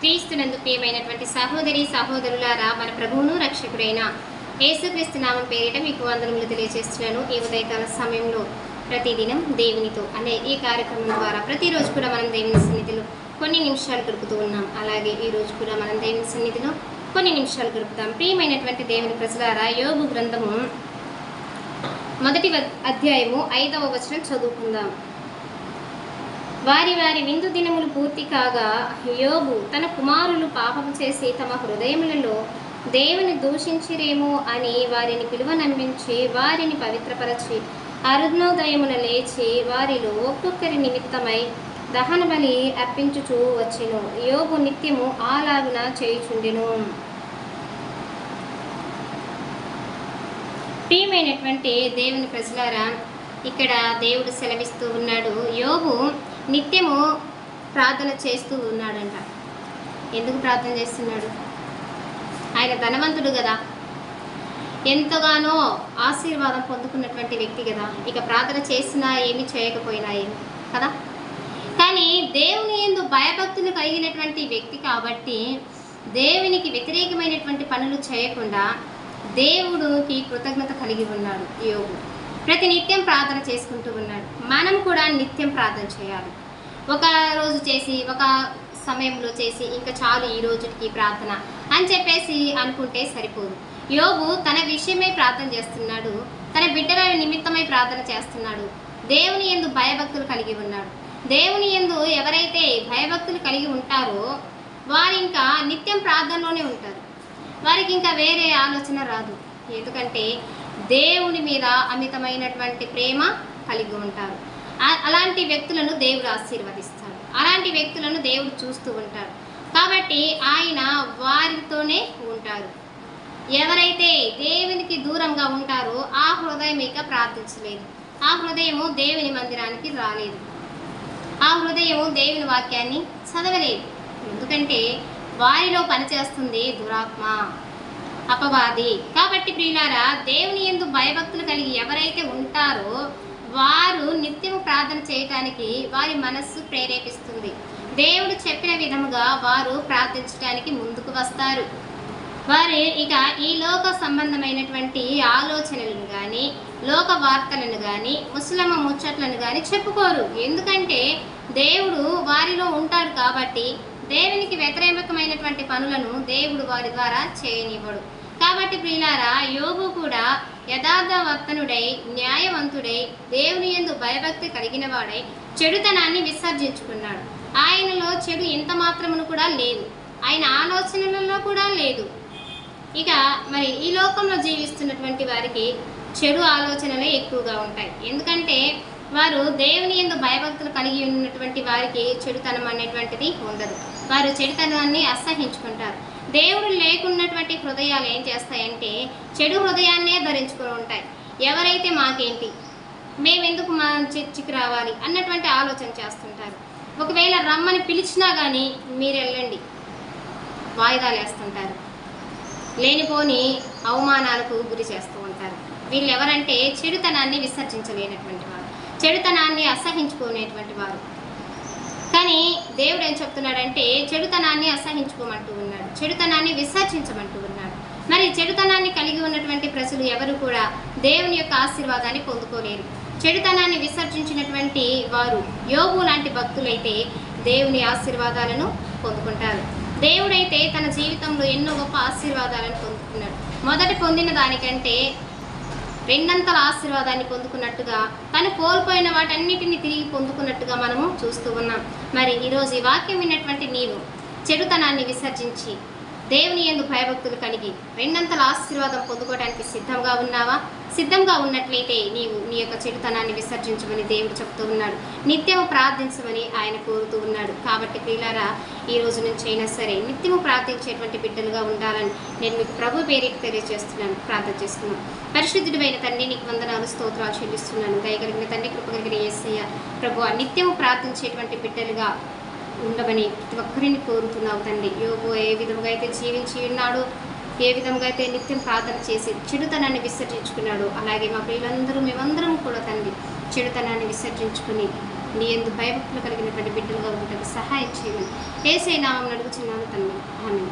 క్రీస్తునందు ప్రియమైనటువంటి సహోదరి సహోదరులారా మన ప్రభువును రక్షకుడైన యేసుక్రీస్తు నామం పేరిట మీకు వందనములు తెలియజేస్తున్నాను. ఈ ఉదయకాల సమయంలో ప్రతిదినం దేవునితో అనే ఈ కార్యక్రమం ద్వారా ప్రతిరోజు కూడా మనం దేవుని సన్నిధిలో కొన్ని నిమిషాలు గడుపుతూ ఉన్నాం. అలాగే ఈ రోజు కూడా మనం దేవుని సన్నిధిలో కొన్ని నిమిషాలు గడుపుతాం. ప్రియమైనటువంటి దేవుని ప్రజలారా యోగు గ్రంథము మొదటి అధ్యాయము ఐదవ వచనం చదువుకుందాం. వారి వారి విందు దినములు పూర్తి కాగా యోబు తన కుమారులు పాపము చేసి తమ హృదయములలో దేవుని దూషించిరేమో అని వారిని పిలువ వారిని పవిత్రపరచి అరుణోదయమున లేచి వారిలో ఒక్కొక్కరి నిమిత్తమై దహన బలి అర్పించుచూ వచ్చెను. యోగు నిత్యము ఆలాగున చేయుచుండెను. ప్రియమైనటువంటి దేవుని ప్రజలారా ఇక్కడ దేవుడు సెలవిస్తూ ఉన్నాడు. యోగు నిత్యము ప్రార్థన చేస్తూ ఉన్నాడంట. ఎందుకు ప్రార్థన చేస్తున్నాడు? ఆయన ధనవంతుడు కదా. ఎంతగానో ఆశీర్వాదం పొందుకున్నటువంటి వ్యక్తి కదా. ఇక ప్రార్థన చేసినా ఏమి చేయకపోయినా ఏమి కదా? కానీ దేవుని ఎందు భయభక్తులు కలిగినటువంటి వ్యక్తి కాబట్టి దేవునికి వ్యతిరేకమైనటువంటి పనులు చేయకుండా దేవుడికి కృతజ్ఞత కలిగి ఉన్నాడు యోగుడు ప్రతి నిత్యం ప్రార్థన చేసుకుంటూ ఉన్నాడు. మనం కూడా నిత్యం ప్రార్థన చేయాలి. ఒక రోజు చేసి ఒక సమయంలో చేసి ఇంకా చాలు ఈ రోజుకి ప్రార్థన అని చెప్పేసి అనుకుంటే సరిపోదు. యోగు తన విషయమై ప్రార్థన చేస్తున్నాడు. తన బిడ్డల నిమిత్తమై ప్రార్థన చేస్తున్నాడు. దేవుని ఎందు భయభక్తులు కలిగి ఉన్నాడు. దేవుని ఎందు ఎవరైతే భయభక్తులు కలిగి ఉంటారో వారు ఇంకా నిత్యం ప్రార్థనలోనే ఉంటారు. వారికి ఇంకా వేరే ఆలోచన రాదు. ఎందుకంటే దేవుని మీద అమితమైనటువంటి ప్రేమ కలిగి ఉంటారు. అలాంటి వ్యక్తులను దేవుడు ఆశీర్వదిస్తాడు. అలాంటి వ్యక్తులను దేవుడు చూస్తూ ఉంటాడు. కాబట్టి ఆయన వారితోనే ఉంటారు ఎవరైతే దేవునికి దూరంగా ఉంటారో ఆ హృదయం ఇక ప్రార్థించలేదు. ఆ హృదయము దేవుని మందిరానికి రాలేదు. ఆ హృదయము దేవుని వాక్యాన్ని చదవలేదు. ఎందుకంటే వారిలో పనిచేస్తుంది దురాత్మ. అపవాది. కాబట్టి ప్రియులారా దేవుని ఎందు భయభక్తులు కలిగి ఎవరైతే ఉంటారో వారు నిత్యము ప్రార్థన చేయటానికి వారి మనస్సు ప్రేరేపిస్తుంది. దేవుడు చెప్పిన విధముగా వారు ప్రార్థించడానికి ముందుకు వస్తారు. వారి ఇక ఈ లోక సంబంధమైనటువంటి ఆలోచనలను కానీ లోక వార్తలను కానీ ముసలమ్మ ముచ్చట్లను కానీ చెప్పుకోరు. ఎందుకంటే దేవుడు వారిలో ఉంటాడు కాబట్టి దేవునికి వ్యతిరేకమైనటువంటి పనులను దేవుడు వారి ద్వారా చేయనివ్వడు. కాబట్టి ప్రియులారా యోగు కూడా యథార్థవర్తనుడై న్యాయవంతుడై దేవుని యందు భయభక్తి కలిగిన వాడై చెడుతనాన్ని విసర్జించుకున్నాడు. ఆయనలో చెడు ఎంత మాత్రమును కూడా లేదు. ఆయన ఆలోచనలలో కూడా లేదు. ఇక మరి ఈ లోకంలో జీవిస్తున్నటువంటి వారికి చెడు ఆలోచనలే ఎక్కువగా ఉంటాయి. ఎందుకంటే వారు దేవుని ఎందు భయభక్తులు కలిగి ఉన్నటువంటి వారికి చెడుతనం అనేటువంటిది ఉండదు. వారు చెడుతనాన్ని అసహించుకుంటారు. దేవుడు లేకున్నటువంటి హృదయాలు ఏం చేస్తాయంటే చెడు హృదయాన్నే ధరించుకొని ఉంటాయి. ఎవరైతే మాకేంటి? మేమెందుకు మా చర్చికి రావాలి అన్నటువంటి ఆలోచన చేస్తుంటారు. ఒకవేళ రమ్మని పిలిచినా కానీ మీరు వెళ్ళండి వాయిదాలు వేస్తుంటారు. లేనిపోని అవమానాలకు గురి చేస్తూ ఉంటారు. వీళ్ళు ఎవరంటే చెడుతనాన్ని విసర్జించలేనటువంటి వారు. చెడుతనాన్ని అసహించుకునేటువంటి వారు. కానీ దేవుడు ఏం చెప్తున్నాడంటే చెడుతనాన్ని అసహించుకోమంటూ ఉన్నాడు. చెడుతనాన్ని విసర్జించమంటూ ఉన్నాడు. మరి చెడుతనాన్ని కలిగి ఉన్నటువంటి ప్రజలు ఎవరు కూడా దేవుని యొక్క ఆశీర్వాదాన్ని పొందుకోలేరు. చెడుతనాన్ని విసర్జించినటువంటి వారు యోగు లాంటి భక్తులైతే దేవుని ఆశీర్వాదాలను పొందుకుంటారు. దేవుడైతే తన జీవితంలో ఎన్నో గొప్ప ఆశీర్వాదాలను పొందుకున్నాడు. మొదట పొందిన దానికంటే రెండంతల ఆశీర్వాదాన్ని పొందుకున్నట్టుగా తను కోల్పోయిన వాటన్నిటిని తిరిగి పొందుకున్నట్టుగా మనము చూస్తూ ఉన్నాం. మరి ఈరోజు ఈ వాక్యం విన్నటువంటి నీవు చెడుతనాన్ని విసర్జించి దేవుని ఎందు భయభక్తులు కలిగి రెండంతల ఆశీర్వాదం పొందుకోవడానికి సిద్ధంగా ఉన్నావా? సిద్ధంగా ఉన్నట్లయితే నీవు నీ యొక్క చెడుతనాన్ని విసర్జించమని దేవుడు చెప్తూ ఉన్నాడు. నిత్యము ప్రార్థించమని ఆయన కోరుతూ ఉన్నాడు. కాబట్టి ప్రియులారా ఈ రోజు నుంచి అయినా సరే నిత్యము ప్రార్థించేటువంటి బిడ్డలుగా ఉండాలని నేను మీకు ప్రభు పేరికి తెలియజేస్తున్నాను. ప్రార్థన చేస్తున్నాను పరిశుద్ధుడైన తండ్రి నీకు వందనాలు స్తోత్రాలు చెల్లిస్తున్నాను. దయగలిగిన తండ్రి కృపగలిగిన ఏసయ్య ప్రభు నిత్యము ప్రార్థించేటువంటి బిడ్డలుగా ఉండమని ప్రతి ఒక్కరిని కోరుతున్నావు తండ్రి. యోగు ఏ విధంగా అయితే జీవించి ఉన్నాడు ఏ విధంగా అయితే నిత్యం ప్రార్థన చేసి చెడుతనాన్ని విసర్జించుకున్నాడు అలాగే మా పిల్లలందరూ మేమందరం కూడా తండ్రి చెడుతనాన్ని విసర్జించుకుని నీ ఎందు భయభక్తులు కలిగినటువంటి బిడ్డలుగా ఉండటకు సహాయం చేయమని. ఏసై నామం అడుగుచున్నాను తండ్రి. ఆమె